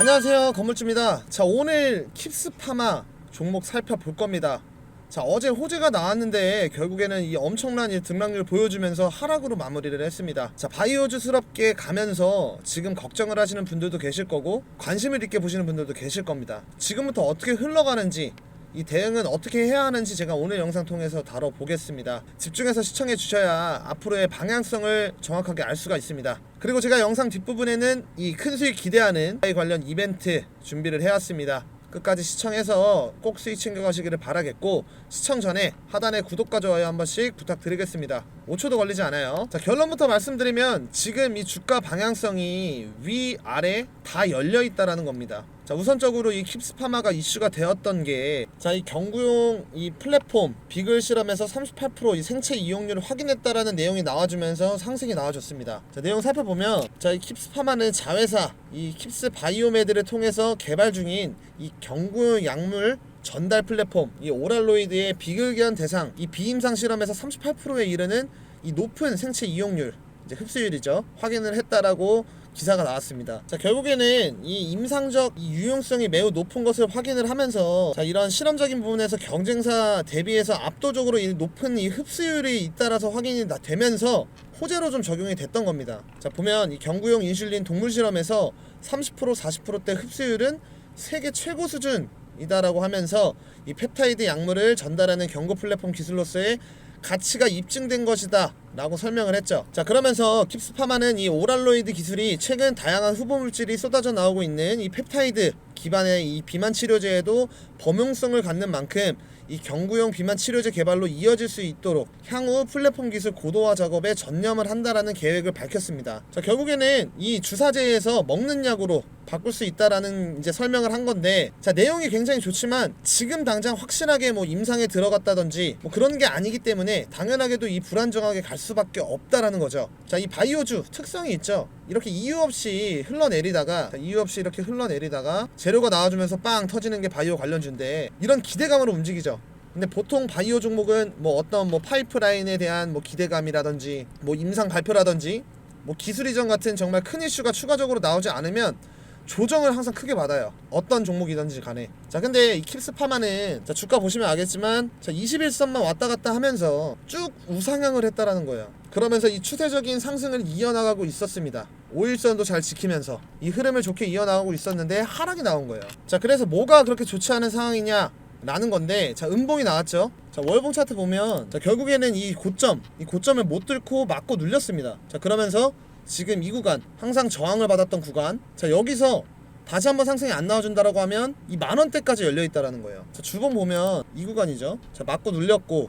안녕하세요 건물주입니다. 자 오늘 킵스파마 종목 살펴볼 겁니다. 자 어제 호재가 나왔는데 결국에는 이 엄청난 이 등락률 보여주면서 하락으로 마무리를 했습니다. 자 바이오주스럽게 가면서 지금 걱정을 하시는 분들도 계실 거고 관심을 있게 보시는 분들도 계실 겁니다. 지금부터 어떻게 흘러가는지 이 대응은 어떻게 해야 하는지 제가 오늘 영상 통해서 다뤄보겠습니다. 집중해서 시청해 주셔야 앞으로의 방향성을 정확하게 알 수가 있습니다. 그리고 제가 영상 뒷부분에는 이 큰 수익 기대하는 이 관련 이벤트 준비를 해왔습니다. 끝까지 시청해서 꼭 수익 챙겨가시기를 바라겠고 시청 전에 하단에 구독과 좋아요 한 번씩 부탁드리겠습니다. 5초도 걸리지 않아요. 자 결론부터 말씀드리면 지금 이 주가 방향성이 위 아래 다 열려 있다라는 겁니다. 자 우선적으로 이 킵스파마가 이슈가 되었던 게 자 이 경구용 이 플랫폼 비글 실험에서 38%이 생체 이용률을 확인했다라는 내용이 나와주면서 상승이 나와줬습니다. 자 내용 살펴보면 자 이 킵스파마는 자회사 이 킵스 바이오메드를 통해서 개발 중인 이 경구용 약물 전달 플랫폼 이 오랄로이드의 비글기한 대상 이 비임상 실험에서 38%에 이르는 이 높은 생체 이용률 이제 흡수율이죠 확인을 했다라고 기사가 나왔습니다. 자 결국에는 이 임상적 이 유용성이 매우 높은 것을 확인을 하면서 자 이런 실험적인 부분에서 경쟁사 대비해서 압도적으로 이 높은 이 흡수율이 잇따라서 확인이 나- 되면서 호재로 좀 적용이 됐던 겁니다. 자 보면 이 경구용 인슐린 동물 실험에서 30% 40%대 흡수율은 세계 최고 수준 이다라고 하면서 이 펩타이드 약물을 전달하는 경고 플랫폼 기술로서의 가치가 입증된 것이다 라고 설명을 했죠 자 그러면서 킵스파마는 이 오랄로이드 기술이 최근 다양한 후보 물질이 쏟아져 나오고 있는 이 펩타이드 기반의 이 비만 치료제에도 범용성을 갖는 만큼 이 경구용 비만 치료제 개발로 이어질 수 있도록 향후 플랫폼 기술 고도화 작업에 전념을 한다라는 계획을 밝혔습니다. 자 결국에는 이 주사제에서 먹는 약으로 바꿀 수 있다라는 이제 설명을 한 건데 자 내용이 굉장히 좋지만 지금 당장 확실하게 뭐 임상에 들어갔다든지 뭐 그런 게 아니기 때문에 당연하게도 이 불안정하게 갈 수밖에 없다라는 거죠. 자 이 바이오주 특성이 있죠. 이렇게 이유 없이 흘러내리다가 자, 이유 없이 이렇게 흘러내리다가 재료가 나와주면서 빵 터지는 게 바이오 관련주인데 이런 기대감으로 움직이죠. 근데 보통 바이오 종목은 뭐 어떤 뭐 파이프라인에 대한 뭐 기대감이라든지 뭐 임상 발표라든지 뭐 기술 이전 같은 정말 큰 이슈가 추가적으로 나오지 않으면 조정을 항상 크게 받아요. 어떤 종목이든지 간에. 자, 근데 이 킵스파마는 자, 주가 보시면 알겠지만 자, 21선만 왔다 갔다 하면서 쭉 우상향을 했다라는 거예요. 그러면서 이 추세적인 상승을 이어나가고 있었습니다. 5일선도 잘 지키면서 이 흐름을 좋게 이어나가고 있었는데 하락이 나온 거예요. 자, 그래서 뭐가 그렇게 좋지 않은 상황이냐? 라는 건데 자 음봉이 나왔죠 자 월봉 차트 보면 자 결국에는 이 고점 이 고점을 못 뚫고 맞고 눌렸습니다 자 그러면서 지금 이 구간 항상 저항을 받았던 구간 자 여기서 다시 한번 상승이 안 나와준다라고 하면 이 만원대까지 열려있다라는 거예요. 자 주봉 보면 이 구간이죠. 자 맞고 눌렸고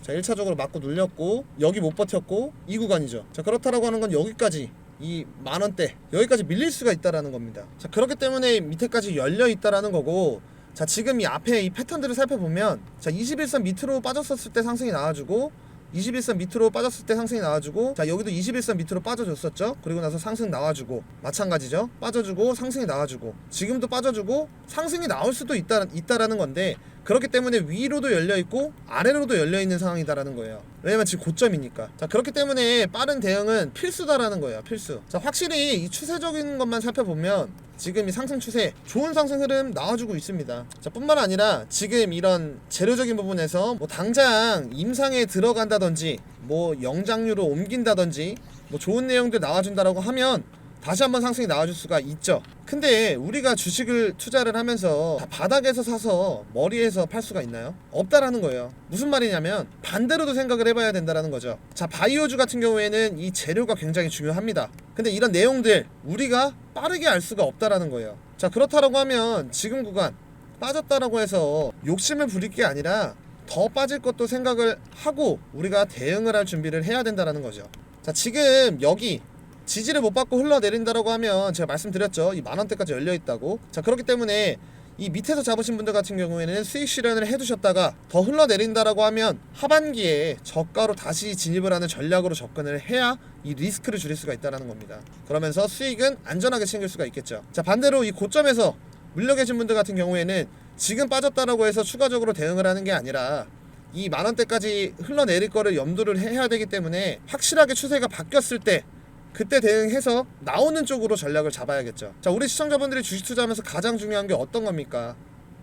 자 1차적으로 맞고 눌렸고 여기 못 버텼고 이 구간이죠. 자 그렇다라고 하는 건 여기까지 이 만원대 여기까지 밀릴 수가 있다라는 겁니다. 자 그렇기 때문에 밑에까지 열려 있다라는 거고 자 지금 이 앞에 이 패턴들을 살펴보면 자 21선 밑으로 빠졌었을 때 상승이 나와주고 21선 밑으로 빠졌을 때 상승이 나와주고 자 여기도 21선 밑으로 빠져줬었죠 그리고 나서 상승 나와주고 마찬가지죠 빠져주고 상승이 나와주고 지금도 빠져주고 상승이 나올 수도 있다, 있다라는 건데 그렇기 때문에 위로도 열려 있고 아래로도 열려 있는 상황이다라는 거예요. 왜냐면 지금 고점이니까. 자 그렇기 때문에 빠른 대응은 필수다라는 거예요. 필수. 자 확실히 이 추세적인 것만 살펴보면 지금 이 상승 추세 좋은 상승 흐름 나와주고 있습니다. 자 뿐만 아니라 지금 이런 재료적인 부분에서 뭐 당장 임상에 들어간다든지 뭐 영장류로 옮긴다든지 뭐 좋은 내용들 나와준다라고 하면 다시 한번 상승이 나와줄 수가 있죠. 근데 우리가 주식을 투자를 하면서 다 바닥에서 사서 머리에서 팔 수가 있나요? 없다라는 거예요. 무슨 말이냐면 반대로도 생각을 해봐야 된다라는 거죠. 자, 바이오주 같은 경우에는 이 재료가 굉장히 중요합니다. 근데 이런 내용들 우리가 빠르게 알 수가 없다라는 거예요. 자, 그렇다라고 하면 지금 구간 빠졌다라고 해서 욕심을 부릴 게 아니라 더 빠질 것도 생각을 하고 우리가 대응을 할 준비를 해야 된다라는 거죠. 자, 지금 여기 지지를 못 받고 흘러내린다라고 하면 제가 말씀드렸죠. 이 만원대까지 열려 있다고. 자, 그렇기 때문에 이 밑에서 잡으신 분들 같은 경우에는 수익 실현을 해두셨다가 더 흘러내린다라고 하면 하반기에 저가로 다시 진입을 하는 전략으로 접근을 해야 이 리스크를 줄일 수가 있다는 겁니다. 그러면서 수익은 안전하게 챙길 수가 있겠죠. 자 반대로 이 고점에서 물려 계신 분들 같은 경우에는 지금 빠졌다라고 해서 추가적으로 대응을 하는 게 아니라 이 만원대까지 흘러내릴 거를 염두를 해야 되기 때문에 확실하게 추세가 바뀌었을 때 그때 대응해서 나오는 쪽으로 전략을 잡아야겠죠. 자, 우리 시청자분들이 주식 투자하면서 가장 중요한 게 어떤 겁니까?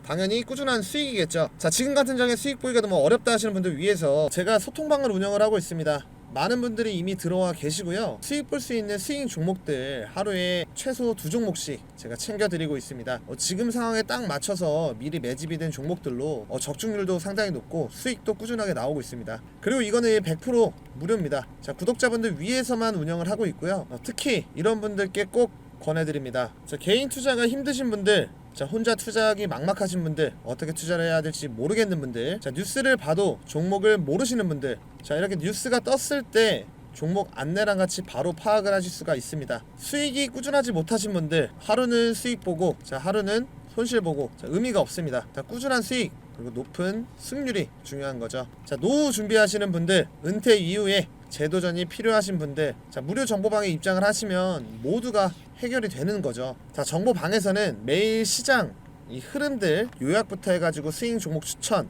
당연히 꾸준한 수익이겠죠. 자, 지금 같은 장에 수익 보기가 너무 어렵다 하시는 분들 위해서 제가 소통방을 운영을 하고 있습니다. 많은 분들이 이미 들어와 계시고요. 수익 볼 수 있는 수익 종목들 하루에 최소 두 종목씩 제가 챙겨드리고 있습니다. 어, 지금 상황에 딱 맞춰서 미리 매집이 된 종목들로 어, 적중률도 상당히 높고 수익도 꾸준하게 나오고 있습니다. 그리고 이거는 100% 무료입니다. 자, 구독자분들 위해서만 운영을 하고 있고요. 어, 특히 이런 분들께 꼭 권해드립니다. 자, 개인 투자가 힘드신 분들 자 혼자 투자하기 막막하신 분들 어떻게 투자를 해야 될지 모르겠는 분들 자 뉴스를 봐도 종목을 모르시는 분들 자 이렇게 뉴스가 떴을 때 종목 안내랑 같이 바로 파악을 하실 수가 있습니다. 수익이 꾸준하지 못하신 분들 하루는 수익 보고 자 하루는 손실 보고 자 의미가 없습니다. 자 꾸준한 수익 그리고 높은 승률이 중요한 거죠. 자 노후 준비하시는 분들 은퇴 이후에 재도전이 필요하신 분들 자 무료 정보방에 입장을 하시면 모두가 해결이 되는 거죠. 자 정보방에서는 매일 시장 이 흐름들 요약부터 해가지고 스윙 종목 추천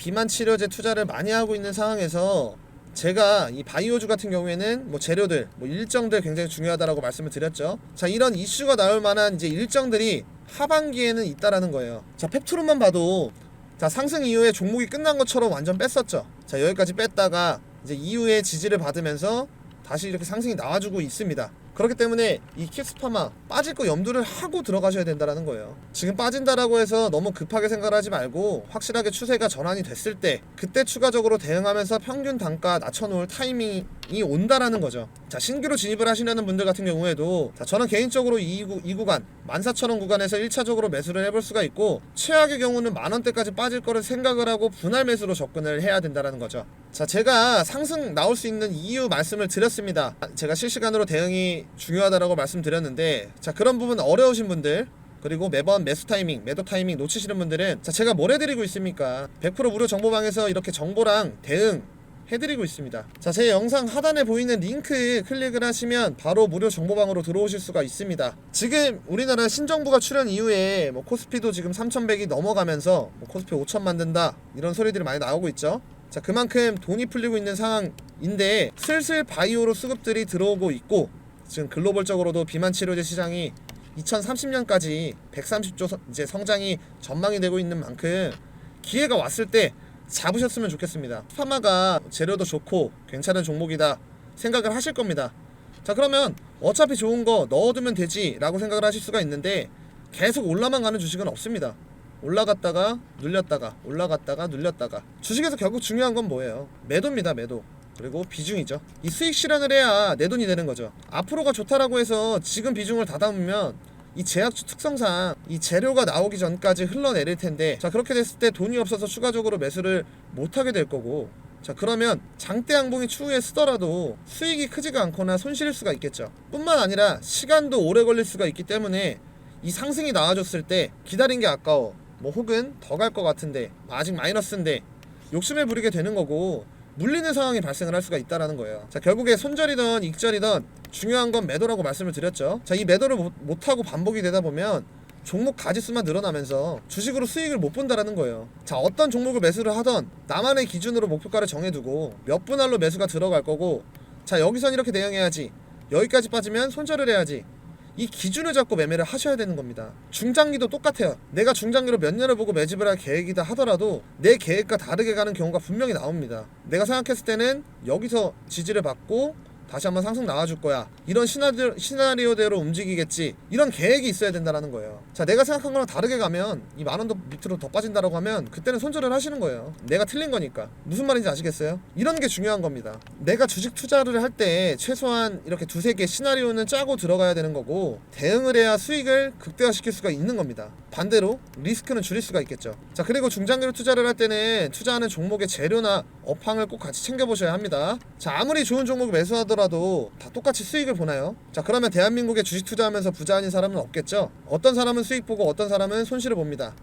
비만 치료제 투자를 많이 하고 있는 상황에서 제가 이 바이오주 같은 경우에는 뭐 재료들 뭐 일정들 굉장히 중요하다라고 말씀을 드렸죠. 자 이런 이슈가 나올 만한 이제 일정들이 하반기에는 있다라는 거예요. 자 펩트론만 봐도 자 상승 이후에 종목이 끝난 것처럼 완전 뺐었죠. 자 여기까지 뺐다가 이제 이후에 지지를 받으면서 다시 이렇게 상승이 나와주고 있습니다. 그렇기 때문에 이 킵스파마 빠질 거 염두를 하고 들어가셔야 된다라는 거예요. 지금 빠진다라고 해서 너무 급하게 생각하지 말고 확실하게 추세가 전환이 됐을 때 그때 추가적으로 대응하면서 평균 단가 낮춰놓을 타이밍이 온다라는 거죠. 자 신규로 진입을 하시려는 분들 같은 경우에도 자 저는 개인적으로 이, 구, 이 구간 14,000원 구간에서 1차적으로 매수를 해볼 수가 있고 최악의 경우는 만 원대까지 빠질 거를 생각을 하고 분할 매수로 접근을 해야 된다라는 거죠. 자 제가 상승 나올 수 있는 이유 말씀을 드렸습니다. 제가 실시간으로 대응이 중요하다라고 말씀드렸는데 자 그런 부분 어려우신 분들 그리고 매번 매수 타이밍, 매도 타이밍 놓치시는 분들은 자 제가 뭘 해드리고 있습니까? 100% 무료 정보방에서 이렇게 정보랑 대응 해드리고 있습니다. 자, 제 영상 하단에 보이는 링크 클릭을 하시면 바로 무료 정보방으로 들어오실 수가 있습니다. 지금 우리나라 신정부가 출현 이후에 뭐 코스피도 지금 3,100이 넘어가면서 뭐 코스피 5,000 만든다 이런 소리들이 많이 나오고 있죠. 자, 그만큼 돈이 풀리고 있는 상황인데 슬슬 바이오로 수급들이 들어오고 있고 지금 글로벌적으로도 비만 치료제 시장이 2030년까지 130조 이제 성장이 전망이 되고 있는 만큼 기회가 왔을 때 잡으셨으면 좋겠습니다. 파마가 재료도 좋고 괜찮은 종목이다 생각을 하실 겁니다. 자 그러면 어차피 좋은 거 넣어두면 되지 라고 생각을 하실 수가 있는데 계속 올라만 가는 주식은 없습니다. 올라갔다가 눌렸다가 올라갔다가 눌렸다가 주식에서 결국 중요한 건 뭐예요? 매도입니다 매도. 그리고 비중이죠. 이 수익 실현을 해야 내 돈이 되는 거죠. 앞으로가 좋다라고 해서 지금 비중을 다 담으면 이 제약주 특성상 이 재료가 나오기 전까지 흘러내릴 텐데 자 그렇게 됐을 때 돈이 없어서 추가적으로 매수를 못 하게 될 거고 자 그러면 장대 양봉이 추후에 쓰더라도 수익이 크지가 않거나 손실일 수가 있겠죠. 뿐만 아니라 시간도 오래 걸릴 수가 있기 때문에 이 상승이 나와줬을 때 기다린 게 아까워. 뭐 혹은 더 갈 것 같은데 아직 마이너스인데 욕심을 부리게 되는 거고 물리는 상황이 발생을 할 수가 있다라는 거예요. 자, 결국에 손절이든 익절이든 중요한 건 매도라고 말씀을 드렸죠. 자, 이 매도를 못, 못하고 반복이 되다 보면 종목 가지수만 늘어나면서 주식으로 수익을 못 본다라는 거예요. 자, 어떤 종목을 매수를 하던 나만의 기준으로 목표가를 정해두고 몇 분할로 매수가 들어갈 거고 자, 여기선 이렇게 대응해야지. 여기까지 빠지면 손절을 해야지. 이 기준을 잡고 매매를 하셔야 되는 겁니다. 중장기도 똑같아요. 내가 중장기로 몇 년을 보고 매집을 할 계획이다 하더라도 내 계획과 다르게 가는 경우가 분명히 나옵니다. 내가 생각했을 때는 여기서 지지를 받고 다시 한번 상승 나와줄 거야. 이런 시나리오, 시나리오대로 움직이겠지. 이런 계획이 있어야 된다는 거예요. 자 내가 생각한 거랑 다르게 가면 이 만 원도 밑으로 더 빠진다라고 하면 그때는 손절을 하시는 거예요. 내가 틀린 거니까. 무슨 말인지 아시겠어요? 이런 게 중요한 겁니다. 내가 주식 투자를 할 때 최소한 이렇게 두세 개 시나리오는 짜고 들어가야 되는 거고 대응을 해야 수익을 극대화시킬 수가 있는 겁니다. 반대로 리스크는 줄일 수가 있겠죠. 자 그리고 중장기로 투자를 할 때는 투자하는 종목의 재료나 업황을 꼭 같이 챙겨보셔야 합니다. 자 아무리 좋은 종목을 매수하더라도 다 똑같이 수익을 보나요? 자 그러면 대한민국에 주식 투자하면서 부자 아닌 사람은 없겠죠? 어떤 사람은 수익 보고 어떤 사람은 손실을 봅니다.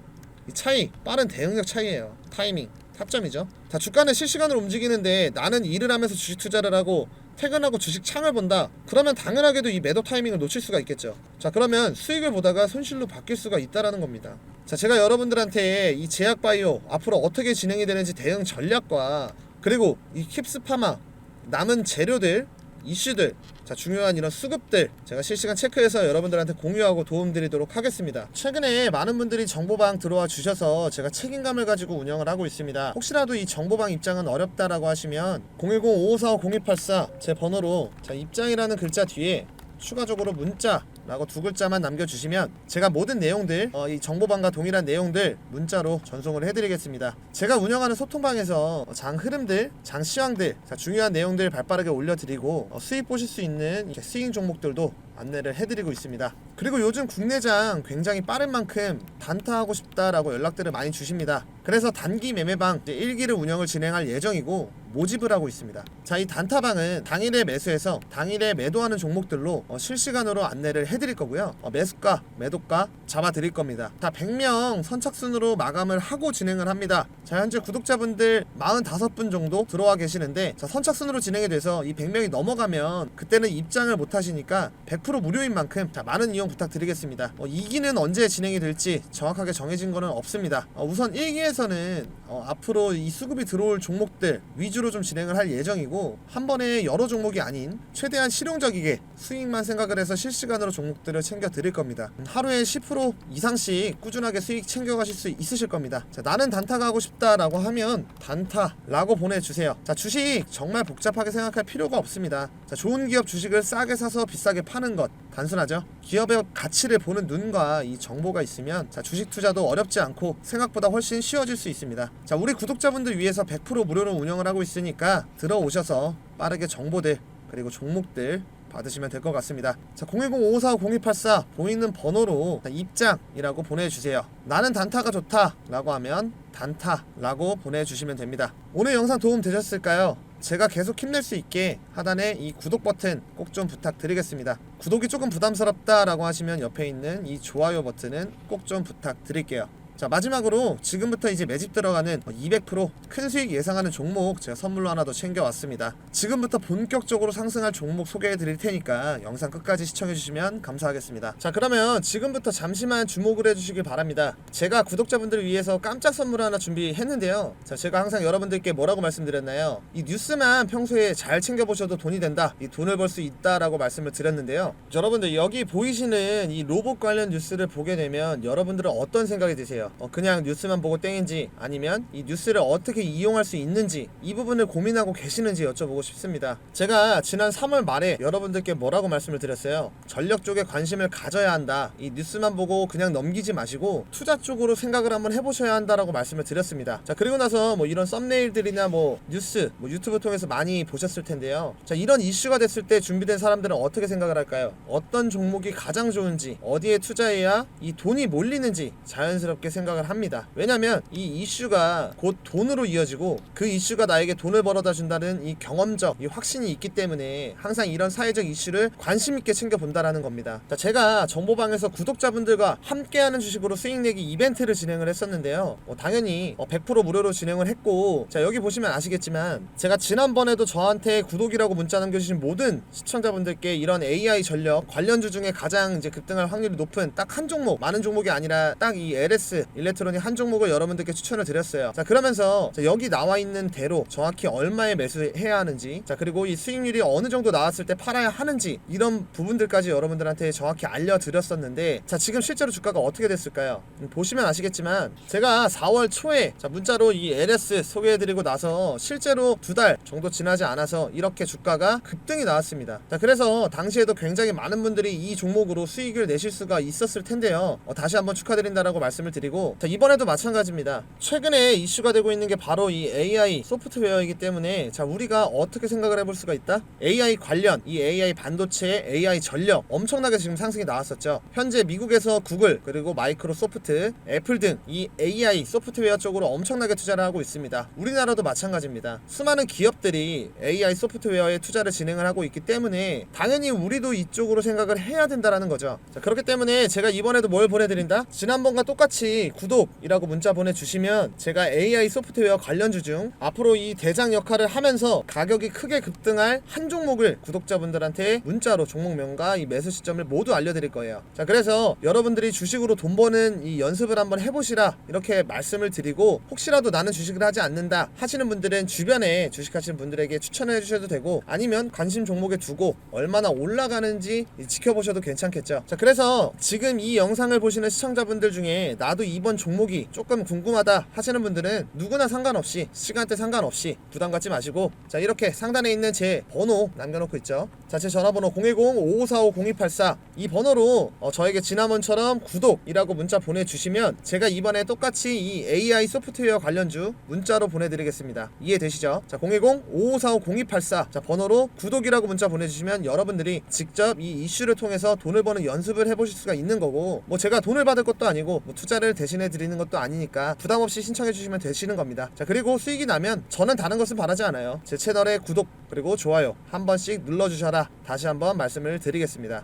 이 차이 빠른 대응력 차이예요. 타이밍 타점이죠. 자 주가는 실시간으로 움직이는데 나는 일을 하면서 주식 투자를 하고 퇴근하고 주식 창을 본다. 그러면 당연하게도 이 매도 타이밍을 놓칠 수가 있겠죠. 자 그러면 수익을 보다가 손실로 바뀔 수가 있다라는 겁니다 자 제가 여러분들한테 이 제약 바이오 앞으로 어떻게 진행이 되는지 대응 전략과 그리고 이 킵스 파마 남은 재료들 이슈들 자 중요한 이런 수급들 제가 실시간 체크해서 여러분들한테 공유하고 도움드리도록 하겠습니다. 최근에 많은 분들이 정보방 들어와 주셔서 제가 책임감을 가지고 운영을 하고 있습니다. 혹시라도 이 정보방 입장은 어렵다라고 하시면 010-5545-0284 제 번호로 자 입장이라는 글자 뒤에 추가적으로 문자 라고 두 글자만 남겨주시면 제가 모든 내용들 어, 이 정보방과 동일한 내용들 문자로 전송을 해드리겠습니다. 제가 운영하는 소통방에서 장 흐름들, 장 시황들, 자, 중요한 내용들 발빠르게 올려드리고 어, 수익 보실 수 있는 스윙 종목들도 안내를 해드리고 있습니다. 그리고 요즘 국내장 굉장히 빠른 만큼 단타하고 싶다라고 연락들을 많이 주십니다. 그래서 단기 매매방 1기를 운영을 진행할 예정이고 모집을 하고 있습니다. 자, 이 단타방은 당일에 매수해서 당일에 매도하는 종목들로 어, 실시간으로 안내를 해 드릴 거고요. 어, 매수가, 매도가 잡아드릴 겁니다. 자, 100명 선착순으로 마감을 하고 진행을 합니다. 자, 현재 구독자분들 45분 정도 들어와 계시는데 자, 선착순으로 진행이 돼서 이 100명이 넘어가면 그때는 입장을 못 하시니까 100% 무료인 만큼 자, 많은 이용 부탁드리겠습니다. 어, 2기는 언제 진행이 될지 정확하게 정해진 거는 없습니다. 어, 우선 1기에서는 어, 앞으로 이 수급이 들어올 종목들 위주로 좀 진행을 할 예정이고 한 번에 여러 종목이 아닌 최대한 실용적이게 수익만 생각을 해서 실시간으로 종목 들을 챙겨 드릴 겁니다. 음, 하루에 10% 이상씩 꾸준하게 수익 챙겨 가실 수 있으실 겁니다. 자, 나는 단타가 하고 싶다라고 하면 단타라고 보내주세요. 자, 주식 정말 복잡하게 생각할 필요가 없습니다. 자, 좋은 기업 주식을 싸게 사서 비싸게 파는 것 단순하죠. 기업의 가치를 보는 눈과 이 정보가 있으면 자, 주식 투자도 어렵지 않고 생각보다 훨씬 쉬워질 수 있습니다. 자, 우리 구독자분들 위해서 100% 무료로 운영을 하고 있으니까 들어오셔서 빠르게 정보들 그리고 종목들 받으시면 될 것 같습니다. 자, 010-5545-0284 보이는 번호로 입장이라고 보내주세요. 나는 단타가 좋다 라고 하면 단타라고 보내주시면 됩니다. 오늘 영상 도움 되셨을까요? 제가 계속 힘낼 수 있게 하단에 이 구독 버튼 꼭 좀 부탁드리겠습니다. 구독이 조금 부담스럽다라고 하시면 옆에 있는 이 좋아요 버튼은 꼭 좀 부탁드릴게요. 자 마지막으로 지금부터 이제 매집 들어가는 200%큰 수익 예상하는 종목 제가 선물로 하나 더 챙겨왔습니다. 지금부터 본격적으로 상승할 종목 소개해 드릴 테니까 영상 끝까지 시청해 주시면 감사하겠습니다. 자 그러면 지금부터 잠시만 주목을 해 주시길 바랍니다. 제가 구독자분들을 위해서 깜짝 선물 하나 준비했는데요. 자 제가 항상 여러분들께 뭐라고 말씀드렸나요? 이 뉴스만 평소에 잘 챙겨 보셔도 돈이 된다. 이 돈을 벌 수 있다라고 말씀을 드렸는데요. 여러분들 여기 보이시는 이 로봇 관련 뉴스를 보게 되면 여러분들은 어떤 생각이 드세요? 어, 그냥 뉴스만 보고 땡인지 아니면 이 뉴스를 어떻게 이용할 수 있는지 이 부분을 고민하고 계시는지 여쭤보고 싶습니다. 제가 지난 3월 말에 여러분들께 뭐라고 말씀을 드렸어요? 전력 쪽에 관심을 가져야 한다. 이 뉴스만 보고 그냥 넘기지 마시고 투자 쪽으로 생각을 한번 해보셔야 한다라고 말씀을 드렸습니다. 자 그리고 나서 뭐 이런 썸네일들이나 뭐 뉴스, 뭐 유튜브 통해서 많이 보셨을 텐데요. 자 이런 이슈가 됐을 때 준비된 사람들은 어떻게 생각을 할까요? 어떤 종목이 가장 좋은지 어디에 투자해야 이 돈이 몰리는지 자연스럽게 생각을 합니다. 왜냐면 이 이슈가 곧 돈으로 이어지고 그 이슈가 나에게 돈을 벌어다 준다는 이 경험적 이 확신이 있기 때문에 항상 이런 사회적 이슈를 관심 있게 챙겨 본다라는 겁니다. 자, 제가 정보방에서 구독자분들과 함께하는 주식으로 수익 내기 이벤트를 진행을 했었는데요. 어, 당연히 어, 100% 무료로 진행을 했고 자 여기 보시면 아시겠지만 제가 지난번에도 저한테 구독이라고 문자 남겨주신 모든 시청자분들께 이런 AI 전력 관련주 중에 가장 이제 급등할 확률이 높은 딱 한 종목 많은 종목이 아니라 딱 이 LS 일렉트로닉 한 종목을 여러분들께 추천을 드렸어요. 자 그러면서 자, 여기 나와 있는 대로 정확히 얼마에 매수해야 하는지 자 그리고 이 수익률이 어느 정도 나왔을 때 팔아야 하는지 이런 부분들까지 여러분들한테 정확히 알려드렸었는데 자 지금 실제로 주가가 어떻게 됐을까요? 음, 보시면 아시겠지만 제가 4월 초에 자 문자로 이 LS 소개해드리고 나서 실제로 두 달 정도 지나지 않아서 이렇게 주가가 급등이 나왔습니다. 자 그래서 당시에도 굉장히 많은 분들이 이 종목으로 수익을 내실 수가 있었을 텐데요. 어, 다시 한번 축하드린다라고 말씀을 드리고 자 이번에도 마찬가지입니다. 최근에 이슈가 되고 있는 게 바로 이 AI 소프트웨어이기 때문에 자 우리가 어떻게 생각을 해볼 수가 있다? AI 관련 이 AI 반도체, AI 전력 엄청나게 지금 상승이 나왔었죠. 현재 미국에서 구글 그리고 마이크로소프트, 애플 등 이 AI 소프트웨어 쪽으로 엄청나게 투자를 하고 있습니다. 우리나라도 마찬가지입니다. 수많은 기업들이 AI 소프트웨어에 투자를 진행을 하고 있기 때문에 당연히 우리도 이쪽으로 생각을 해야 된다라는 거죠. 자, 그렇기 때문에 제가 이번에도 뭘 보내드린다? 지난번과 똑같이 구독이라고 문자 보내주시면 제가 AI 소프트웨어 관련주 중 앞으로 이 대장 역할을 하면서 가격이 크게 급등할 한 종목을 구독자분들한테 문자로 종목명과 이 매수 시점을 모두 알려드릴 거예요. 자, 그래서 여러분들이 주식으로 돈 버는 이 연습을 한번 해보시라 이렇게 말씀을 드리고 혹시라도 나는 주식을 하지 않는다 하시는 분들은 주변에 주식하시는 분들에게 추천해 주셔도 되고 아니면 관심 종목에 두고 얼마나 올라가는지 지켜보셔도 괜찮겠죠. 자, 그래서 지금 이 영상을 보시는 시청자분들 중에 나도 이번 종목이 조금 궁금하다 하시는 분들은 누구나 상관없이 시간대 상관없이 부담 갖지 마시고 자 이렇게 상단에 있는 제 번호 남겨놓고 있죠. 자 제 전화번호 010-5545-0284 이 번호로 어, 저에게 지난번처럼 구독이라고 문자 보내주시면 제가 이번에 똑같이 이 AI 소프트웨어 관련주 문자로 보내드리겠습니다. 이해되시죠? 자 010-5545-0284 자 번호로 구독이라고 문자 보내주시면 여러분들이 직접 이 이슈를 통해서 돈을 버는 연습을 해보실 수가 있는 거고 뭐 제가 돈을 받을 것도 아니고 뭐 투자를 대신해 드리는 것도 아니니까 부담 없이 신청해 주시면 되시는 겁니다. 자 그리고 수익이 나면 저는 다른 것은 바라지 않아요. 제 채널에 구독 그리고 좋아요 한 번씩 눌러 주셔라 다시 한번 말씀을 드리겠습니다.